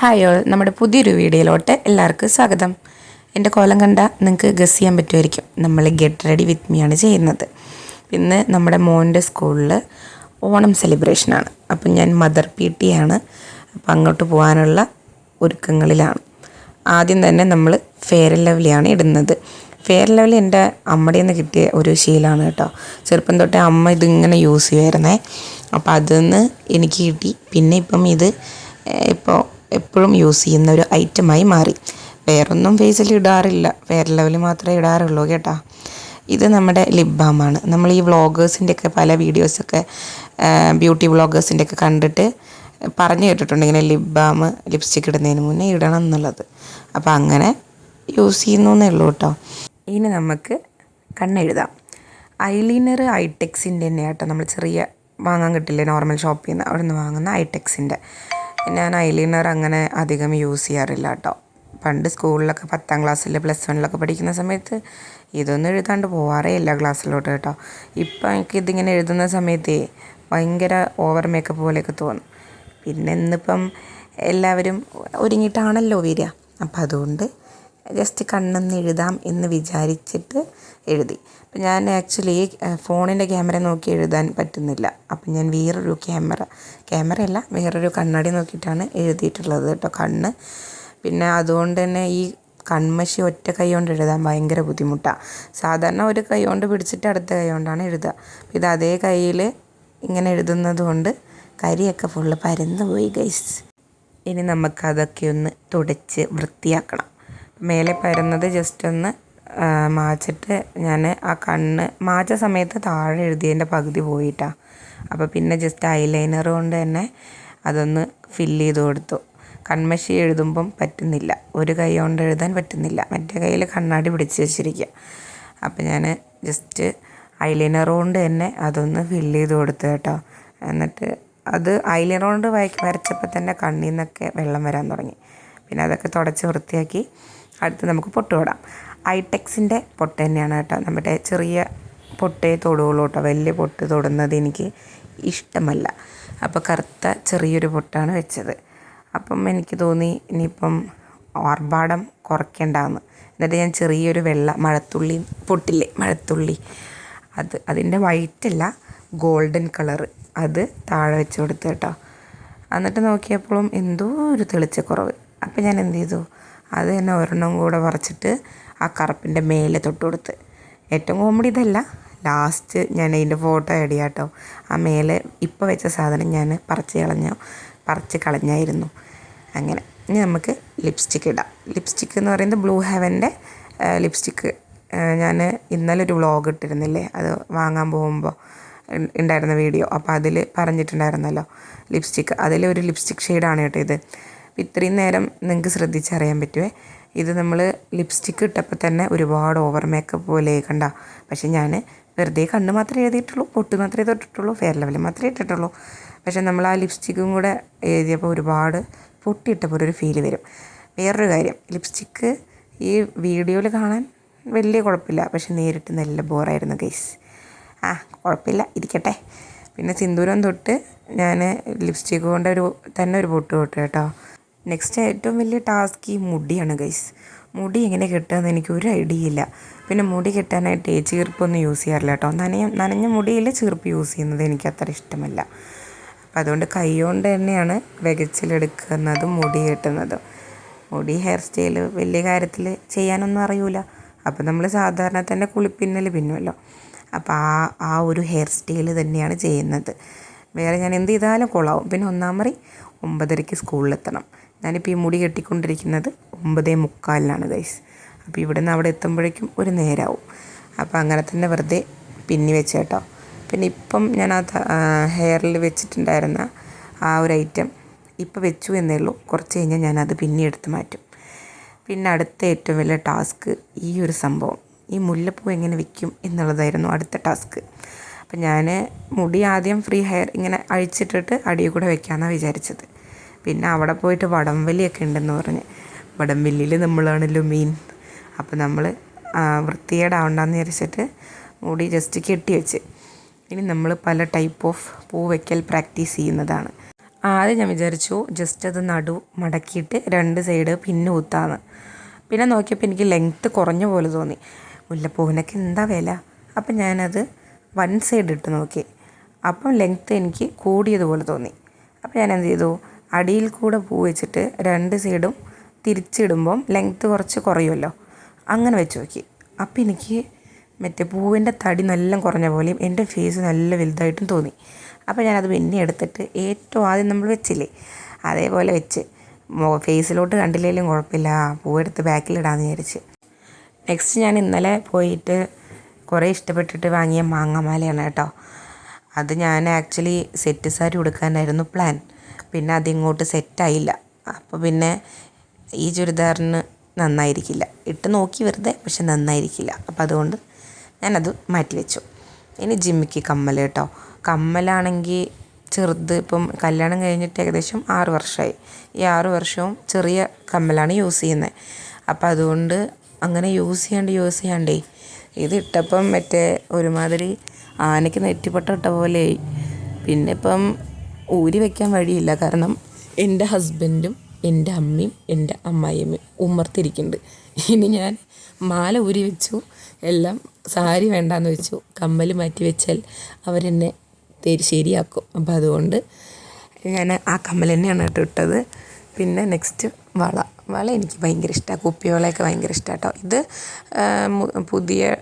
Hi all നമ്മുടെ പുതിയൊരു വീഡിയോയിലോട്ട് എല്ലാവർക്കും സ്വാഗതം. എന്റെ കോലം കണ്ട നിങ്ങൾക്ക് ഗസ് ചെയ്യാൻ പറ്റുമായിരിക്കും. നമ്മൾ ഗെറ്റ് റെഡി വിത്ത് മീ ആണ് ചെയ്യുന്നത്. ഇന്ന് നമ്മുടെ മോന്റെ സ്കൂളിൽ ഓണം സെലിബ്രേഷനാണ് അപ്പം ഞാൻ മദർ പി ടി ആണ്. അപ്പം അങ്ങോട്ട് പോകാനുള്ള ഒരുക്കങ്ങളിലാണ്. ആദ്യം തന്നെ നമ്മൾ ഫെയർ ലെവലിയാണ് ഇടുന്നത്. ഫെയർ ലെവൽ എന്റെ അമ്മയുടെ നിന്ന് കിട്ടിയ ഒരു ശീലമാണ് കേട്ടോ. ചെറുപ്പം തൊട്ടേ അമ്മ ഇതിങ്ങനെ യൂസ് ചെയ്യുമായിരുന്നേ അപ്പോൾ അതിൽ നിന്ന് എനിക്ക് കിട്ടി. പിന്നെ ഇപ്പം ഇത് ഇപ്പോൾ എപ്പോഴും യൂസ് ചെയ്യുന്ന ഒരു ഐറ്റമായി മാറി. വേറൊന്നും ഫേസിൽ ഇടാറില്ല. ഫെയർ ലെവൽ മാത്രമേ ഇടാറുള്ളൂ കേട്ടോ. ഇത് നമ്മുടെ ലിപ് ബാമാണ് നമ്മൾ ഈ വ്ളോഗേഴ്സിന്റെയൊക്കെ പല വീഡിയോസൊക്കെ ബ്യൂട്ടി വ്ളോഗേഴ്സിന്റെയൊക്കെ കണ്ടിട്ട് പറഞ്ഞു കേട്ടിട്ടുണ്ട് ഇങ്ങനെ ലിപ് ബാം ലിപ്സ്റ്റിക് ഇടുന്നതിന് മുന്നേ ഇടണം എന്നുള്ളത്. അപ്പോൾ അങ്ങനെ യൂസ് ചെയ്യുന്നു എന്നേ ഉള്ളൂ കേട്ടോ. ഇനി നമുക്ക് കണ്ണെഴുതാം. ഐലൈനർ ഐടെക്സിന്റെ തന്നെ കേട്ടോ. നമ്മൾ ചെറിയ വാങ്ങാൻ കിട്ടില്ലേ? നോർമൽ ഷോപ്പിൽ നിന്ന് അവിടെ നിന്ന് വാങ്ങുന്ന ഐടെക്സിന്റെ ഞാൻ ഐലൈനർ അങ്ങനെ അധികം യൂസ് ചെയ്യാറില്ല കേട്ടോ പണ്ട് സ്കൂളിലൊക്കെ പത്താം ക്ലാസ്സിൽ പ്ലസ് വണ്ണിലൊക്കെ പഠിക്കുന്ന സമയത്ത് ഇതൊന്നും എഴുതാണ്ട് പോവാറേ ഇല്ല ക്ലാസ്സിലോട്ട് കേട്ടോ ഇപ്പം എനിക്ക് ഇതിങ്ങനെ എഴുതുന്ന സമയത്തേ ഭയങ്കര ഓവർ മേക്കപ്പ് പോലെയൊക്കെ തോന്നും. പിന്നെ ഇന്നിപ്പം എല്ലാവരും ഒരുങ്ങിയിട്ടാണല്ലോ വരിക. അപ്പം അതുകൊണ്ട് ജസ്റ്റ് കണ്ണൊന്ന് എഴുതാം എന്ന് വിചാരിച്ചിട്ട് എഴുതി. അപ്പം ഞാൻ ആക്ച്വലി ഫോണിന്റെ ക്യാമറ നോക്കി എഴുതാൻ പറ്റുന്നില്ല. അപ്പം ഞാൻ വേറൊരു ക്യാമറ ക്യാമറയല്ല വേറൊരു കണ്ണാടി നോക്കിയിട്ടാണ് എഴുതിയിട്ടുള്ളത് കേട്ടോ കണ്ണ്. പിന്നെ അതുകൊണ്ട് തന്നെ ഈ കൺമഷി ഒറ്റ കൈ കൊണ്ട് എഴുതാൻ ഭയങ്കര ബുദ്ധിമുട്ടാണ് സാധാരണ ഒരു കൈ കൊണ്ട് പിടിച്ചിട്ട് അടുത്ത കൈ കൊണ്ടാണ് എഴുതുക. ഇത് അതേ കയ്യിൽ ഇങ്ങനെ എഴുതുന്നത് കൊണ്ട് കരിയൊക്കെ ഫുള്ള് പരന്നു പോയി ഗൈസ് ഇനി നമുക്കതൊക്കെ ഒന്ന് തുടച്ച് വൃത്തിയാക്കണം. മേലെ പരന്നത് ജസ്റ്റ് ഒന്ന് മാച്ചിട്ട് ഞാൻ ആ കണ്ണ് മാച്ച സമയത്ത് താഴെ എഴുതിയതിന്റെ പകുതി പോയിട്ടാണ് അപ്പോൾ പിന്നെ ജസ്റ്റ് ഐലൈനർ കൊണ്ട് തന്നെ അതൊന്ന് ഫില്ല് ചെയ്ത് കൊടുത്തു. കൺമഷി എഴുതുമ്പം പറ്റുന്നില്ല. ഒരു കൈ കൊണ്ട് എഴുതാൻ പറ്റുന്നില്ല. മറ്റേ കയ്യിൽ കണ്ണാടി പിടിച്ച് വെച്ചിരിക്കുക അപ്പോൾ ഞാൻ ജസ്റ്റ് ഐലൈനർ കൊണ്ട് തന്നെ അതൊന്ന് ഫില്ല് ചെയ്ത് കൊടുത്തു കേട്ടോ. എന്നിട്ട് അത് ഐലൈനർ കൊണ്ട് വരച്ചപ്പോൾ തന്നെ കണ്ണിൽ നിന്നൊക്കെ വെള്ളം വരാൻ തുടങ്ങി. പിന്നെ അതൊക്കെ തുടച്ച് വൃത്തിയാക്കി അടുത്ത് നമുക്ക് പൊട്ട് തൊടാം. ഐടെക്സിന്റെ പൊട്ട് തന്നെയാണ് കേട്ടോ. നമ്മുടെ ചെറിയ പൊട്ടേ തൊടുകയുള്ളൂ കേട്ടോ. വലിയ പൊട്ട് തൊടുന്നത് എനിക്ക് ഇഷ്ടമല്ല. അപ്പോൾ കറുത്ത ചെറിയൊരു പൊട്ടാണ് വെച്ചത്. അപ്പം എനിക്ക് തോന്നി ഇനിയിപ്പം ആർഭാടം കുറയ്ക്കേണ്ടാന്ന്. എന്നിട്ട് ഞാൻ ചെറിയൊരു വെള്ള മഴത്തുള്ളി പൊട്ടില്ലേ? മഴത്തുള്ളി. അത് അതിന്റെ വൈറ്റല്ല ഗോൾഡൻ കളറ് അത് താഴെ വെച്ച് കൊടുത്തു കേട്ടോ. എന്നിട്ട് നോക്കിയപ്പോഴും എന്തോ ഒരു തെളിച്ചക്കുറവ്. അപ്പോൾ ഞാൻ എന്ത് ചെയ്തു? അത് തന്നെ ഒരെണ്ണം കൂടെ പറിച്ചിട്ട് ആ കറുപ്പിന്റെ മേലെ തൊട്ട് കൊടുത്ത് ഏറ്റവും കോമഡി ഇതല്ല. ലാസ്റ്റ് ഞാൻ അതിന്റെ ഫോട്ടോ ആഡ് കേട്ടോ ആ മേലെ ഇപ്പോൾ വെച്ച സാധനം ഞാൻ പറിച്ച് കളഞ്ഞ പറിച്ച് കളഞ്ഞായിരുന്നു. അങ്ങനെ ഇനി നമുക്ക് ലിപ്സ്റ്റിക്ക് ഇടാം. ലിപ്സ്റ്റിക്ക് എന്ന് പറയുന്നത് ബ്ലൂ ഹെവന്റെ ലിപ്സ്റ്റിക്ക് ഞാൻ ഇന്നലെ ഒരു വ്ളോഗ് ഇട്ടിരുന്നില്ലേ? അത് വാങ്ങാൻ പോകുമ്പോൾ ഉണ്ടായിരുന്ന വീഡിയോ അപ്പോൾ അതിൽ പറഞ്ഞിട്ടുണ്ടായിരുന്നല്ലോ. ലിപ്സ്റ്റിക്ക് അതിലൊരു ലിപ്സ്റ്റിക് ഷെയ്ഡാണ് കേട്ടോ ഇത്. ഇത്രയും നേരം നിങ്ങൾക്ക് ശ്രദ്ധിച്ചറിയാൻ പറ്റുമേ ഇത് നമ്മൾ ലിപ്സ്റ്റിക്ക് ഇട്ടപ്പോൾ തന്നെ ഒരുപാട് ഓവർ മേക്കപ്പ് പോലെ കണ്ട. പക്ഷേ ഞാൻ വെറുതെ കണ്ണ് മാത്രമേ എഴുതിയിട്ടുള്ളൂ പൊട്ട് മാത്രമേ തൊട്ടിട്ടുള്ളൂ ഫെയർ ലെവൽ മാത്രമേ ഇട്ടിട്ടുള്ളൂ. പക്ഷേ നമ്മൾ ആ ലിപ്സ്റ്റിക്കും കൂടെ എഴുതിയപ്പോൾ ഒരുപാട് പൊട്ടിയിട്ടപ്പോൾ ഒരു ഫീൽ വരും. വേറൊരു കാര്യം ലിപ്സ്റ്റിക്ക് ഈ വീഡിയോയിൽ കാണാൻ വലിയ കുഴപ്പമില്ല. പക്ഷെ നേരിട്ട് നല്ല ബോറായിരുന്നു ഗൈസ് ആ കുഴപ്പമില്ല ഇരിക്കട്ടെ. പിന്നെ സിന്ദൂരം തൊട്ട് ഞാൻ ലിപ്സ്റ്റിക്ക് കൊണ്ട് ഒരു തന്നെ ഒരു പൊട്ട് തൊട്ട് കേട്ടോ. നെക്സ്റ്റ് ഏറ്റവും വലിയ ടാസ്ക് ഈ മുടിയാണ് ഗൈസ് മുടി എങ്ങനെ കെട്ടുകയെന്ന് എനിക്ക് ഒരു ഐഡിയ ഇല്ല. പിന്നെ മുടി കെട്ടാനായിട്ട് ചീർപ്പൊന്നും യൂസ് ചെയ്യാറില്ല കേട്ടോ. നനഞ്ഞ നനഞ്ഞ മുടിയിൽ ചീർപ്പ് യൂസ് ചെയ്യുന്നത് എനിക്ക് അത്ര ഇഷ്ടമല്ല. അപ്പം അതുകൊണ്ട് കൈകൊണ്ട് തന്നെയാണ് വെകച്ചിലെടുക്കുന്നതും മുടി കെട്ടുന്നതും. മുടി ഹെയർ സ്റ്റൈൽ വലിയ കാര്യത്തിൽ ചെയ്യാനൊന്നും അറിയൂല. അപ്പം നമ്മൾ സാധാരണ തന്നെ കുളിപ്പിന്നൽ പിന്നുമല്ലോ അപ്പോൾ ആ ആ ഒരു ഹെയർ സ്റ്റൈൽ തന്നെയാണ് ചെയ്യുന്നത്. വേറെ ഞാൻ എന്ത് ചെയ്താലും കൊള്ളാവും പിന്നെ ഒന്നാമറി ഒമ്പതരയ്ക്ക് സ്കൂളിലെത്തണം ഞാനിപ്പോൾ ഈ മുടി കെട്ടിക്കൊണ്ടിരിക്കുന്നത് ഒമ്പതേ മുക്കാലിനാണ് ഗൈസ് അപ്പോൾ ഇവിടെ നിന്ന് അവിടെ എത്തുമ്പോഴേക്കും ഒരു നേരമാവും അപ്പോൾ അങ്ങനെ തന്നെ വെറുതെ പിന്നി വെച്ച് കേട്ടോ പിന്നെ ഇപ്പം ഞാൻ ആ ഹെയറിൽ വെച്ചിട്ടുണ്ടായിരുന്ന ആ ഒരു ഐറ്റം ഇപ്പോൾ വെച്ചു എന്നേ ഉള്ളൂ. കുറച്ച് കഴിഞ്ഞാൽ ഞാനത് പിന്നെ എടുത്ത് മാറ്റും. പിന്നെ അടുത്ത ഏറ്റവും വലിയ ടാസ്ക് ഈ ഒരു സംഭവം. ഈ മുല്ലപ്പൂ എങ്ങനെ വിൽക്കും എന്നുള്ളതായിരുന്നു അടുത്ത ടാസ്ക് അപ്പം ഞാൻ മുടി ആദ്യം ഫ്രീ ഹെയർ ഇങ്ങനെ അഴിച്ചിട്ടിട്ട് അടിയിൽ കൂടെ വെക്കാമെന്നാണ് വിചാരിച്ചത്. പിന്നെ അവിടെ പോയിട്ട് വടംവലിയൊക്കെ ഉണ്ടെന്ന് പറഞ്ഞ്. വടംവലിയിൽ നമ്മളാണല്ലോ മെയിൻ അപ്പോൾ നമ്മൾ വൃത്തികേടാവണ്ടെന്ന് വിചാരിച്ചിട്ട് മുടി ജസ്റ്റ് കെട്ടി വെച്ച്. ഇനി നമ്മൾ പല ടൈപ്പ് ഓഫ് പൂ വയ്ക്കൽ പ്രാക്ടീസ് ചെയ്യുന്നതാണ്. ആദ്യം ഞാൻ വിചാരിച്ചു ജസ്റ്റ് അത് നടു മടക്കിയിട്ട് രണ്ട് സൈഡ് പിന്നെ ഊത്താന്ന്. പിന്നെ നോക്കിയപ്പോൾ എനിക്ക് ലെങ്ത്ത് കുറഞ്ഞ പോലെ തോന്നി. മുല്ലപ്പൂവിനൊക്കെ എന്താ വില? അപ്പം ഞാനത് വൺ സൈഡ് ഇട്ട് നോക്കി. അപ്പം ലെങ്ത്ത് എനിക്ക് കൂടിയതുപോലെ തോന്നി. അപ്പോൾ ഞാൻ എന്ത് ചെയ്തു? അടിയിൽ കൂടെ പൂ വെച്ചിട്ട് രണ്ട് സൈഡും തിരിച്ചിടുമ്പം ലെങ്ത്ത് കുറച്ച് കുറയുമല്ലോ. അങ്ങനെ വെച്ച് നോക്കി. അപ്പം എനിക്ക് മറ്റേ പൂവിന്റെ തടി നല്ല കുറഞ്ഞ പോലെയും എന്റെ ഫേസ് നല്ല വലുതായിട്ടും തോന്നി. അപ്പോൾ ഞാനത് പിന്നെ എടുത്തിട്ട് ഏറ്റവും ആദ്യം നമ്മൾ വെച്ചില്ലേ? അതേപോലെ വെച്ച്. ഫേസിലോട്ട് കണ്ടില്ലെങ്കിലും കുഴപ്പമില്ല. പൂവെടുത്ത് ബാക്കിലിടാമെന്ന് വിചാരിച്ച്. നെക്സ്റ്റ് ഞാൻ ഇന്നലെ പോയിട്ട് കുറേ ഇഷ്ടപ്പെട്ടിട്ട് വാങ്ങിയ മാങ്ങമാലയാണ് കേട്ടോ. അത് ഞാൻ ആക്ച്വലി സെറ്റ് സാരി ഉടുക്കാനായിരുന്നു പ്ലാൻ പിന്നെ അതിങ്ങോട്ട് സെറ്റായില്ല അപ്പോൾ പിന്നെ ഈ ചുരിദാറിന് നന്നായിരിക്കില്ല. ഇട്ട് നോക്കി വെറുതെ പക്ഷെ നന്നായിരിക്കില്ല. അപ്പം അതുകൊണ്ട് ഞാനത് മാറ്റി വെച്ചു ഇനി ജിമ്മിക്ക് കമ്മൽ കേട്ടോ. കമ്മലാണെങ്കിൽ ചെറുത് ഇപ്പം കല്യാണം കഴിഞ്ഞിട്ട് ഏകദേശം ആറ് വർഷമായി ഈ ആറ് വർഷവും ചെറിയ കമ്മലാണ് യൂസ് ചെയ്യുന്നത് അപ്പോൾ അതുകൊണ്ട് അങ്ങനെ യൂസ് ചെയ്യാണ്ട് യൂസ് ചെയ്യാണ്ടേ ഇത് ഇട്ടപ്പം മറ്റേ ഒരുമാതിരി ആനയ്ക്ക് നെറ്റിപ്പട്ട ഇട്ട പോലെയായി. പിന്നെ ഇപ്പം ഊരി വെക്കാൻ വഴിയില്ല. കാരണം എന്റെ ഹസ്ബൻഡും എന്റെ അമ്മയും എന്റെ അമ്മായിയമ്മയും ഉമ്മർത്തിരിക്കുന്നുണ്ട് ഇനി ഞാൻ മാല ഊരി വെച്ചു. എല്ലാം സാരി വേണ്ടാന്ന് വെച്ചു. കമ്മൽ മാറ്റി വെച്ചാൽ അവരെന്നെ ശരിയാക്കും. അപ്പം അതുകൊണ്ട് ഞാൻ ആ കമ്മൽ തന്നെയാണ് കേട്ടോ ഇട്ടത്. പിന്നെ നെക്സ്റ്റ് വള. വള എനിക്ക് ഭയങ്കര ഇഷ്ടമാണ് കുപ്പിവളയൊക്കെ ഭയങ്കര ഇഷ്ടമാണ് കേട്ടോ. ഇത് പുതിയ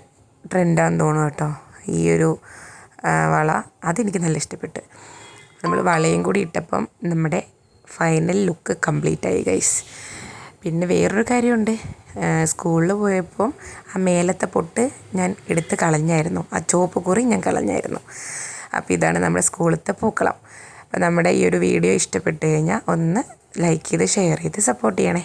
ട്രെൻഡാന്ന് തോന്നുന്നു കേട്ടോ. ഈ ഒരു വള. അതെനിക്ക് നല്ല ഇഷ്ടപ്പെട്ട്. നമ്മൾ വളയും കൂടി ഇട്ടപ്പം നമ്മുടെ ഫൈനൽ ലുക്ക് കംപ്ലീറ്റ് ആയി ഗൈസ് പിന്നെ വേറൊരു കാര്യമുണ്ട്. സ്കൂളിൽ പോയപ്പോൾ ആ മേലത്തെ പൊട്ട് ഞാൻ എടുത്ത് കളഞ്ഞായിരുന്നു. ആ ചോപ്പ് കുറി ഞാൻ കളഞ്ഞായിരുന്നു. അപ്പോൾ ഇതാണ് നമ്മുടെ സ്കൂളിലത്തെ പൂക്കളം. അപ്പോൾ നമ്മുടെ ഈ ഒരു വീഡിയോ ഇഷ്ടപ്പെട്ട് കഴിഞ്ഞാൽ ഒന്ന് ലൈക്ക് ചെയ്ത് ഷെയർ ചെയ്ത് സപ്പോർട്ട് ചെയ്യണേ.